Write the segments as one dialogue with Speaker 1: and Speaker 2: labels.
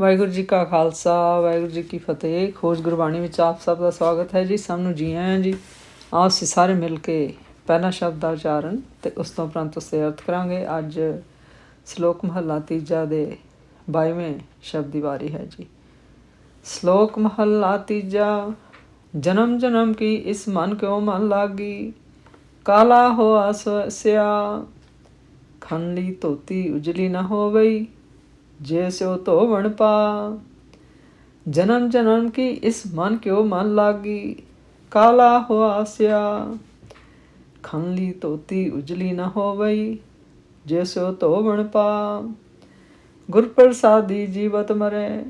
Speaker 1: ਵਾਹਿਗੁਰੂ ਜੀ ਕਾ ਖਾਲਸਾ, ਵਾਹਿਗੁਰੂ ਜੀ ਕੀ ਫਤਿਹ। ਖੋਜ ਗੁਰਬਾਣੀ ਵਿੱਚ ਆਪ ਸਭ ਦਾ ਸਵਾਗਤ ਹੈ ਜੀ, ਸਭ ਨੂੰ ਜੀ ਆਇਆਂ ਜੀ। ਆਓ ਅਸੀਂ ਸਾਰੇ ਮਿਲ ਕੇ ਪਹਿਲਾ ਸ਼ਬਦ ਦਾ ਉਚਾਰਨ ਤੇ ਉਸ ਤੋਂ ਉਪਰੰਤ ਉਸ ਅਰਥ ਕਰਾਂਗੇ। ਅੱਜ ਸ਼ਲੋਕ ਮਹਲਾ ਤੀਜਾ ਦੇ 22ਵੇਂ ਸ਼ਬਦ ਦੀ ਵਾਰੀ ਹੈ ਜੀ। ਸ਼ਲੋਕ ਮਹਲਾ ਤੀਜਾ, ਜਨਮ ਜਨਮ ਕੀ ਇਸ ਮਨ ਕਿਉ ਮਨ ਲਾਗੀ? ਕਾਲਾ ਹੋਆ ਸਵਸਿਆ ਖੰਡੀ ਧੋਤੀ ਉਜਲੀ ਨਾ ਹੋਵਈ। ਜੇ ਸਿਓ ਧੋਵਣ ਪਾ। ਜਨਮ ਜਨਮ ਕੀ ਇਸ ਮਨ ਕਿਉ ਮਨ ਲਾਗੀ। ਕਾਲਾ ਹੋਆ ਸਿਆ। ਖੰਲੀ ਧੋਤੀ ਉਜਲੀ ਨਾ ਹੋਵਈ। ਜੇ ਸਿਓ ਧੋਵਣ ਪਾ। ਗੁਰ ਪ੍ਰਸਾਦੀ ਜੀਵਤ ਮਰੇ।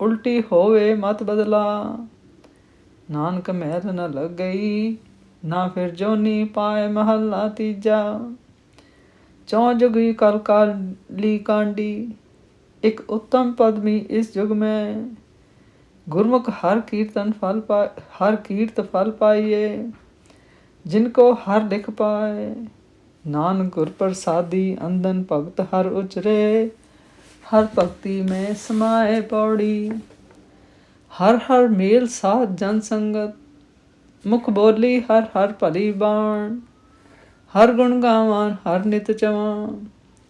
Speaker 1: ਉਲਟੀ ਹੋਵੇ ਮਤ ਬਦਲਾ। ਨਾਨਕ ਮਹਿਰ ਨ ਗਈ ਨਾ ਫਿਰ ਜੋਨੀ ਪਾਏ ਮਹੱਲਾ ਤੀਜਾ। ਚੌ ਜੁਗੀ ਕਲ ਕਾਲੀ ਕਾਂਡੀ। ਇੱਕ ਉੱਤਮ ਪਦਮੀ ਇਸ ਯੁਗ ਮੈਂ ਗੁਰਮੁਖ ਹਰ ਕੀਰਤਨ ਫਲ ਪਾ, ਹਰ ਕੀਰਤ ਫਲ ਪਾਈਏ, ਜਿਨ ਕੋ ਹਰ ਲਿਖ ਪਾਏ। ਨਾਨਕ ਗੁਰ ਪ੍ਰਸਾਦੀ ਅੰਦਨ ਭਗਤ ਹਰ ਉਚਰੇ, ਹਰ ਭਗਤੀ ਮੈਂ ਸਮਾਏ ਪੌੜੀ। ਹਰ ਹਰ ਮੇਲ ਸਾਧ ਜਨ ਸੰਗਤ, ਮੁਖ ਬੋਲੀ ਹਰ ਹਰ ਭਲੀ ਬਾਣ। ਹਰ ਗੁਣ ਗਾਵਾਂ ਹਰ ਨਿਤ ਚਵਾਂ,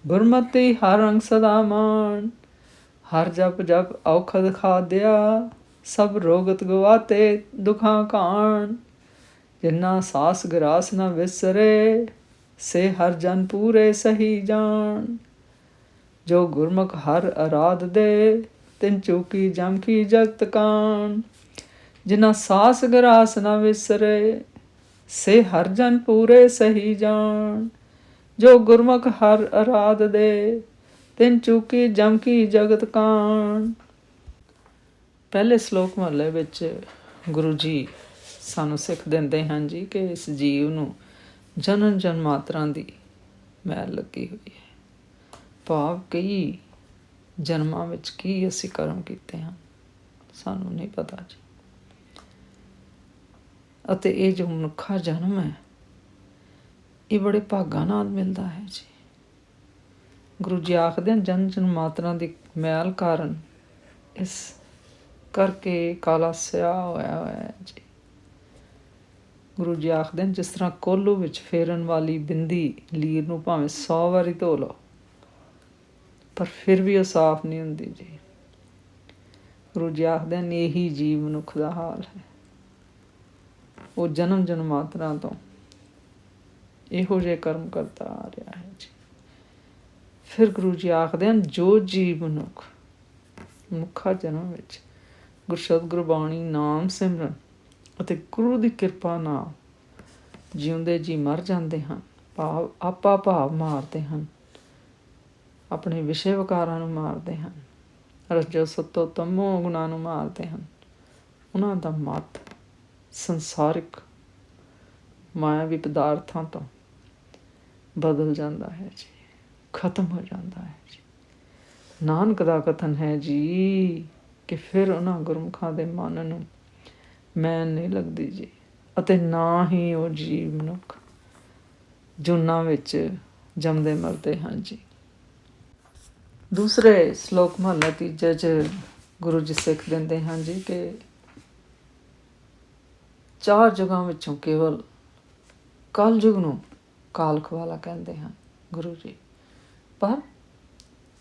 Speaker 1: ਗੁਰਮਤਿ ਹਰ ਰੰਗ ਸਦਾ ਮਾਣ। ਹਰ ਜਪ ਜਪ ਔਖਦ ਖਾਦਿਆ ਸਭ ਰੋਗਤ ਗਵਾਤੇ ਦੁਖਾਂ ਕਾਣ। ਜਿੰਨਾ ਸਾਸ ਗਰਾਸ ਨਾ ਵਿਸਰੇ, ਸੇ ਹਰ ਜਨ ਪੂਰੇ ਸਹੀ ਜਾਣ। ਜੋ ਗੁਰਮੁਖ ਹਰ ਅਰਾਧ ਦੇ, ਤਿਨ ਚੂਕੀ ਜਮ ਕੀ ਜਗਤ ਕਾਣ। ਜਿਨਾ ਸਾਸ ਗਰਾਸ ਨਾ ਵਿਸਰੇ, ਸੇ ਹਰ ਜਨ ਪੂਰੇ ਸਹੀ ਜਾਣ। ਜੋ ਗੁਰਮੁਖ ਹਰ ਅਰਾਧ ਦੇ ਤਿੰਨ ਚੂਕੀ ਜਮ ਕੀ ਜਗਤ ਕਾਣ। ਪਹਿਲੇ ਸ਼ਲੋਕ ਮਹੱਲੇ ਵਿੱਚ ਗੁਰੂ ਜੀ ਸਾਨੂੰ ਸਿੱਖ ਦਿੰਦੇ ਹਨ ਜੀ ਕਿ ਇਸ ਜੀਵ ਨੂੰ ਜਨਮ ਜਨਮਾਤਰਾਂ ਦੀ ਮੈਲ ਲੱਗੀ ਹੋਈ ਹੈ। ਭਾਵ ਕਈ ਜਨਮਾਂ ਵਿੱਚ ਕੀ ਅਸੀਂ ਕਰਮ ਕੀਤੇ ਹਨ ਸਾਨੂੰ ਨਹੀਂ ਪਤਾ ਜੀ। ਅਤੇ ਇਹ ਜੋ ਮਨੁੱਖਾ ਜਨਮ ਹੈ, ਇਹ ਬੜੇ ਭਾਗਾਂ ਨਾਲ ਮਿਲਦਾ ਹੈ ਜੀ। ਗੁਰੂ ਜੀ ਆਖਦੇ ਹਨ, ਜਨ ਜਨ ਮਾਤਰਾ ਦੀ ਮੈਲ ਕਾਰਨ ਇਸ ਕਰਕੇ ਕਾਲਾ ਸਿਆ ਹੋਇਆ ਹੋਇਆ ਜੀ। ਗੁਰੂ ਜੀ ਆਖਦੇ ਹਨ, ਜਿਸ ਤਰ੍ਹਾਂ ਕੋਲੂ ਵਿੱਚ ਫੇਰਨ ਵਾਲੀ ਬਿੰਦੀ ਲੀਰ ਨੂੰ ਭਾਵੇਂ 100 ਵਾਰੀ ਧੋ ਲਓ, ਪਰ ਫਿਰ ਵੀ ਉਹ ਸਾਫ਼ ਨਹੀਂ ਹੁੰਦੀ ਜੀ। ਗੁਰੂ ਜੀ ਆਖਦੇ ਹਨ, ਇਹੀ ਜੀਵ ਮਨੁੱਖ ਦਾ ਹਾਲ ਹੈ। ਉਹ ਜਨਮ ਜਨਮਾਤਰਾ ਤੋਂ ਇਹੋ ਜਿਹੇ ਕਰਮ ਕਰਦਾ ਆ ਰਿਹਾ ਹੈ ਜੀ। ਫਿਰ ਗੁਰੂ ਜੀ ਆਖਦੇ ਹਨ, ਜੋ ਜੀਵ ਮਨੁੱਖ ਮੁੱਖਾ ਜਨਮ ਵਿੱਚ ਗੁਰਸ਼ਬਦ ਗੁਰਬਾਣੀ, ਨਾਮ ਸਿਮਰਨ ਅਤੇ ਗੁਰੂ ਦੀ ਕਿਰਪਾ ਨਾਲ ਜਿਉਂਦੇ ਜੀ ਮਰ ਜਾਂਦੇ ਹਨ, ਭਾਵ ਆਪਾ ਭਾਵ ਮਾਰਦੇ ਹਨ, ਆਪਣੇ ਵਿਸ਼ੇ ਵਿਕਾਰਾਂ ਨੂੰ ਮਾਰਦੇ ਹਨ, ਰਜੋ ਸਤੋ ਤਮੋ ਗੁਣਾਂ ਨੂੰ ਮਾਰਦੇ ਹਨ। ਉਹਨਾਂ ਦਾ ਮਤ ਸੰਸਾਰਿਕ ਮਾਇਆਵੀ ਪਦਾਰਥਾਂ ਤੋਂ ਬਦਲ ਜਾਂਦਾ ਹੈ ਜੀ। ਖਤਮ ਹੋ ਜਾਂਦਾ ਹੈ ਜੀ। ਨਾਨਕ ਦਾ ਕਥਨ ਹੈ ਜੀ ਕਿ ਫਿਰ ਉਹਨਾਂ ਗੁਰਮੁਖਾਂ ਦੇ ਮਨ ਨੂੰ ਮੈਂ ਨਹੀਂ ਲੱਗਦੀ ਜੀ ਅਤੇ ਨਾ ਹੀ ਉਹ ਜੀਵ ਮਨੁੱਖ ਜੁਨਾ ਵਿੱਚ ਜੰਮਦੇ ਮਰਦੇ ਹਨ ਜੀ। ਦੂਸਰੇ ਸ਼ਲੋਕ ਮਹਲਾ ਤੀਜੇ ਚ ਗੁਰੂ ਜੀ ਸਿੱਖ ਦਿੰਦੇ ਹਨ ਜੀ ਕਿ ਚਾਰ ਜਗ੍ਹਾ ਵਿੱਚੋਂ ਕੇਵਲ ਕਲ ਯੁਗ ਨੂੰ ਕਾਲਖ ਵਾਲਾ ਕਹਿੰਦੇ ਹਨ ਗੁਰੂ ਜੀ। ਪਰ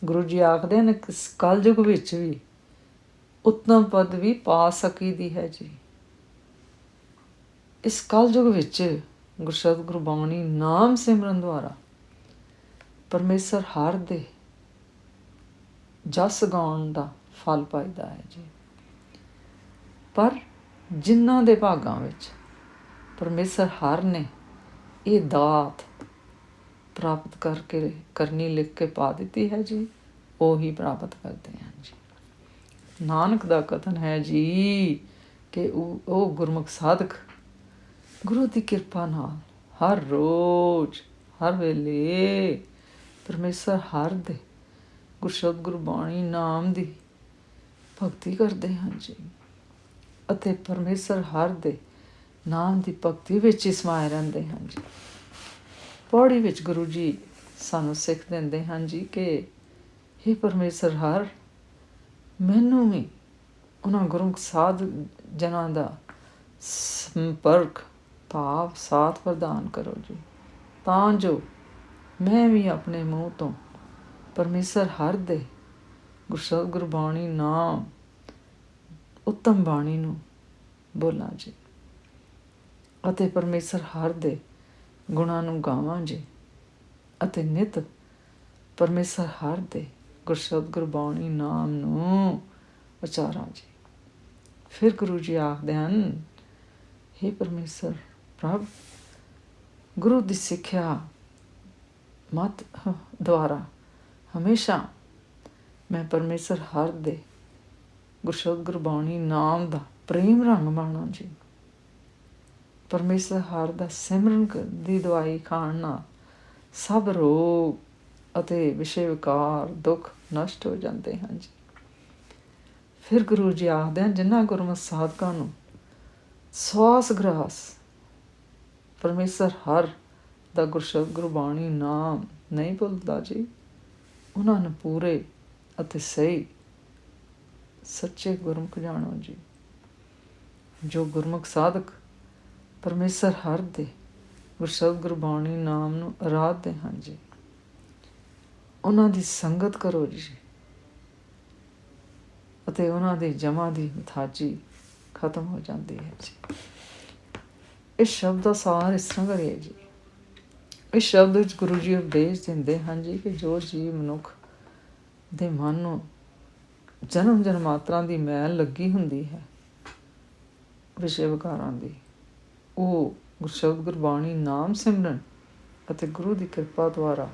Speaker 1: ਗੁਰੂ ਜੀ ਆਖਦੇ ਨੇ ਕਿ ਕਲਯੁਗ ਵਿੱਚ ਵੀ ਉੱਤਮ ਪਦ ਵੀ ਪਾ ਸਕੀਦੀ ਹੈ ਜੀ। ਇਸ ਕਲਯੁਗ ਵਿੱਚ ਗੁਰਸ਼ਬਦ ਗੁਰਬਾਣੀ ਨਾਮ ਸਿਮਰਨ ਦੁਆਰਾ ਪਰਮੇਸ਼ਰ ਹਰ ਦੇ ਜਸ ਗਾਉਣ ਦਾ ਫਲ ਪਾਈਦਾ ਹੈ ਜੀ। ਪਰ ਜਿਨ੍ਹਾਂ ਦੇ ਭਾਗਾਂ ਵਿੱਚ ਪਰਮੇਸ਼ਰ ਹਰ ਨੇ ਇਹ ਦਾਤ ਪ੍ਰਾਪਤ ਕਰਕੇ ਕਰਨੀ ਲਿਖ ਕੇ ਪਾ ਦਿੱਤੀ ਹੈ ਜੀ, ਉਹ ਹੀ ਪ੍ਰਾਪਤ ਕਰਦੇ ਹਨ ਜੀ। ਨਾਨਕ ਦਾ ਕਥਨ ਹੈ ਜੀ ਕਿ ਉਹ ਉਹ ਗੁਰਮੁਖ ਸਾਧਕ ਗੁਰੂ ਦੀ ਕਿਰਪਾ ਨਾਲ ਹਰ ਰੋਜ਼, ਹਰ ਵੇਲੇ ਪਰਮੇਸ਼ਰ ਹਰ ਦੇ ਗੁਰਸ਼ਬਦ ਗੁਰਬਾਣੀ ਨਾਮ ਦੀ ਭਗਤੀ ਕਰਦੇ ਹਨ ਜੀ। ਅਤੇ ਪਰਮੇਸ਼ਰ ਹਰ ਦੇ ਨਾਮ ਦੀ ਭਗਤੀ ਵਿੱਚ ਹੀ ਸਮਾਏ ਰਹਿੰਦੇ ਹਨ ਜੀ। ਪੌੜੀ ਵਿੱਚ ਗੁਰੂ ਜੀ ਸਾਨੂੰ ਸਿੱਖ ਦਿੰਦੇ ਹਨ ਜੀ ਕਿ हे ਪਰਮੇਸ਼ਰ ਹਰ, ਮੈਨੂੰ ਵੀ ਉਹਨਾਂ ਗੁਰੂ ਸਾਧ ਜਨਾਂ ਦਾ ਸੰਪਰਕ, ਭਾਵ, ਸਾਥ ਪ੍ਰਦਾਨ ਕਰੋ ਜੀ। ਤਾਂ ਜੋ ਮੈਂ ਵੀ ਆਪਣੇ ਮੂੰਹ ਤੋਂ ਪਰਮੇਸ਼ਰ ਹਰ ਦੇ ਗੁਰਸਤ ਗੁਰਬਾਣੀ ਨਾਮ, ਉੱਤਮ ਬਾਣੀ ਨੂੰ ਬੋਲਾਂ ਜੀ। ਅਤੇ ਪਰਮੇਸ਼ਰ ਹਰ ਦੇ ਗੁਣਾਂ ਨੂੰ ਗਾਵਾਂ ਜੀ ਅਤੇ ਨਿਤ ਪਰਮੇਸ਼ਰ ਹਰ ਦੇ ਗੁਰਸ਼ਬਦ ਗੁਰਬਾਣੀ ਨਾਮ ਨੂੰ ਉਚਾਰਾਂ ਜੀ। ਫਿਰ ਗੁਰੂ ਜੀ ਆਖਦੇ ਹਨ हे ਪਰਮੇਸ਼ਰ ਪ੍ਰਭ, ਗੁਰੂ ਦੀ ਸਿੱਖਿਆ ਮਤ ਦੁਆਰਾ ਹਮੇਸ਼ਾ ਮੈਂ ਪਰਮੇਸ਼ਰ ਹਰ ਦੇ ਗੁਰਸ਼ਬਦ ਗੁਰਬਾਣੀ ਨਾਮ ਦਾ ਪ੍ਰੇਮ ਰੰਗ ਮਾਣਾ ਜੀ। ਪਰਮੇਸ਼ਰ ਹਰ ਦਾ ਸਿਮਰਨ ਦੀ ਦਵਾਈ ਖਾਣ ਨਾਲ ਸਭ ਰੋਗ ਅਤੇ ਵਿਸ਼ੇ ਵਿਕਾਰ, ਦੁੱਖ ਨਸ਼ਟ ਹੋ ਜਾਂਦੇ ਹਨ ਜੀ। ਫਿਰ ਗੁਰੂ ਜੀ ਆਖਦੇ ਹਨ, ਜਿਨ੍ਹਾਂ ਗੁਰਮਤਿ ਸਾਧਕਾਂ ਨੂੰ ਸਵਾਸ ਗ੍ਰਾਸ, ਪਰਮੇਸ਼ਰ ਹਰ ਦਾ ਗੁਰਸ਼ਬਦ, ਗੁਰਬਾਣੀ ਨਾਮ ਨਹੀਂ ਭੁੱਲਦਾ ਜੀ। ਉਹਨਾਂ ਨੂੰ ਪੂਰੇ ਅਤੇ ਸਹੀ ਸੱਚੇ ਗੁਰਮੁਖ ਜਾਣੋ ਜੀ। ਜੋ ਗੁਰਮੁਖ ਸਾਧਕ ਪਰਮੇਸ਼ਰ ਹਰ ਦੇ ਗੁਰਸ਼ਬਦ ਗੁਰਬਾਣੀ ਨਾਮ ਨੂੰ ਆਰਾਧਦੇ ਹਨ ਜੀ। ਉਹਨਾਂ ਦੀ ਸੰਗਤ ਕਰੋ ਜੀ। ਅਤੇ ਉਹਨਾਂ ਦੀ ਜਮਾ ਦੀ ਮਥਾਜੀ ਖਤਮ ਹੋ ਜਾਂਦੀ ਹੈ ਜੀ। ਇਸ ਸ਼ਬਦ ਦਾ ਸਾਰ ਇਸ ਤਰ੍ਹਾਂ ਕਰੀਏ ਜੀ। ਇਸ ਸ਼ਬਦ ਵਿੱਚ ਗੁਰੂ ਜੀ ਉਪਦੇਸ਼ ਦਿੰਦੇ ਹਨ ਜੀ ਕਿ ਜੋ ਜੀਵ ਮਨੁੱਖ ਦੇ ਮਨ ਨੂੰ ਜਨਮ ਜਨਮਾਤਰਾ ਦੀ ਮੈਲ ਲੱਗੀ ਹੁੰਦੀ ਹੈ ਵਿਸ਼ੇ ਵਿਕਾਰਾਂ ਦੀ ਉਹ ਗੁਰਸ਼ਬਦ ਗੁਰਬਾਣੀ ਨਾਮ ਸਿਮਰਨ ਅਤੇ ਗੁਰੂ ਦੀ ਕਿਰਪਾ ਦੁਆਰਾ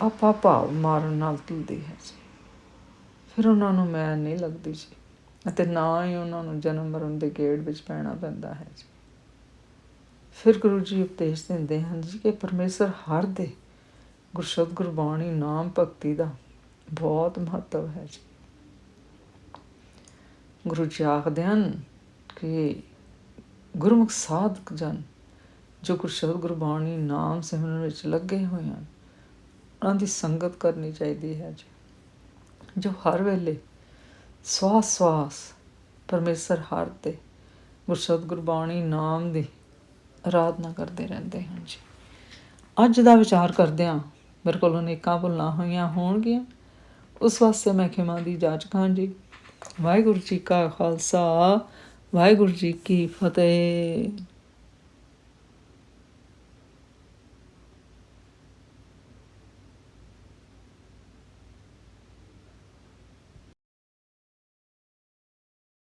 Speaker 1: ਆਪਾ ਭਾਵ ਮਾਰਨ ਨਾਲ ਧੁਲਦੀ ਹੈ ਜੀ। ਫਿਰ ਉਹਨਾਂ ਨੂੰ ਮੈਲ ਨਹੀਂ ਲੱਗਦੀ ਜੀ ਅਤੇ ਨਾ ਹੀ ਉਹਨਾਂ ਨੂੰ ਜਨਮ ਮਰਨ ਦੇ ਗੇੜ ਵਿੱਚ ਪੈਣਾ ਪੈਂਦਾ ਹੈ ਜੀ। ਫਿਰ ਗੁਰੂ ਜੀ ਉਪਦੇਸ਼ ਦਿੰਦੇ ਹਨ ਜੀ ਕਿ ਪਰਮੇਸ਼ਰ ਹਰ ਦੇ ਗੁਰਸ਼ਬਦ ਗੁਰਬਾਣੀ ਨਾਮ ਭਗਤੀ ਦਾ ਬਹੁਤ ਮਹੱਤਵ ਹੈ ਜੀ। ਗੁਰੂ ਜੀ ਆਖਦੇ ਹਨ ਕਿ ਗੁਰਮੁਖ ਸਾਧਕ ਜਨ, ਜੋ ਗੁਰਸ਼ਬਦ ਗੁਰਬਾਣੀ ਨਾਮ ਸਿਮਰਨ ਵਿੱਚ ਲੱਗੇ ਹੋਏ ਹਨ, ਉਹਨਾਂ ਦੀ ਸੰਗਤ ਕਰਨੀ ਚਾਹੀਦੀ ਹੈ ਜੀ। ਜੋ ਹਰ ਵੇਲੇ ਸਵਾਸ ਸਵਾਸ ਪਰਮੇਸ਼ਰ ਹਰ ਤੇ ਗੁਰਸ਼ਬਦ ਗੁਰਬਾਣੀ ਨਾਮ ਦੀ ਆਰਾਧਨਾ ਕਰਦੇ ਰਹਿੰਦੇ ਹਨ ਜੀ। ਅੱਜ ਦਾ ਵਿਚਾਰ ਕਰਦਿਆਂ ਮੇਰੇ ਕੋਲ ਅਨੇਕਾਂ ਭੁੱਲਾਂ ਹੋਈਆਂ ਹੋਣਗੀਆਂ। ਉਸ ਵਾਸਤੇ ਮੈਂ ਖਿਮਾ ਦੀ ਜਾਚ ਹਾਂ ਜੀ ਵਾਹਿਗੁਰੂ ਜੀ ਕਾ ਖਾਲਸਾ ਵਾਹਿਗੁਰੂ ਜੀ ਕੀ ਫਤਿਹ।